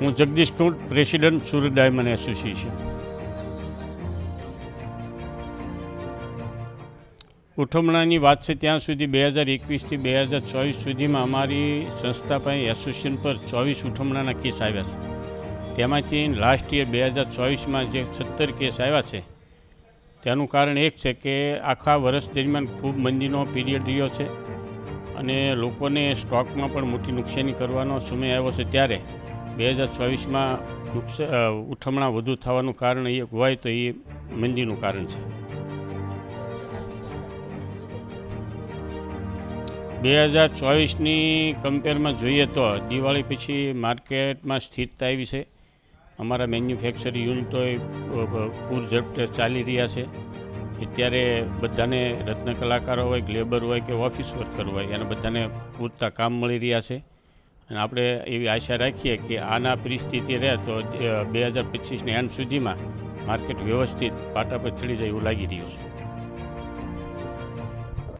હું Jagdish Kunt president Surat diamond association. ઉઠમણાની વાત છે ત્યાં સુધી બે હજાર એકવીસથી બે હજાર ચોવીસ સુધીમાં અમારી સંસ્થા પાસે એસોસિએશન પર ચોવીસ ઉઠમણાના કેસ આવ્યા છે. તેમાંથી લાસ્ટ યર બે હજાર ચોવીસમાં જે સત્તર કેસ આવ્યા છે, તેનું કારણ એક છે કે આખા વર્ષ દરમિયાન ખૂબ મંદીનો પીરિયડ રહ્યો છે અને લોકોને સ્ટોકમાં પણ મોટી નુકસાની કરવાનો સમય આવ્યો છે ત્યારે. બે હજાર ચોવીસમાં ઉઠમણા વધુ થવાનું કારણ એ હોય તો એ મંદીનું કારણ છે. બે હજાર ચોવીસની કમ્પેરમાં જોઈએ તો દિવાળી પછી માર્કેટમાં સ્થિરતા આવી છે. અમારા મેન્યુફેક્ચર યુનિટો પૂર ઝડપે ચાલી રહ્યા છે. અત્યારે બધાને રત્ન કલાકારો હોય લેબર હોય કે ઓફિસ વર્કર હોય, એને બધાને પૂરતા કામ મળી રહ્યા છે. અને આપણે એવી આશા રાખીએ કે આના પરિસ્થિતિ રહે તો બે હજાર પચીસની એન્ડ સુધીમાં માર્કેટ વ્યવસ્થિત પાટા પર ચડી જાય એવું લાગી રહ્યું છે.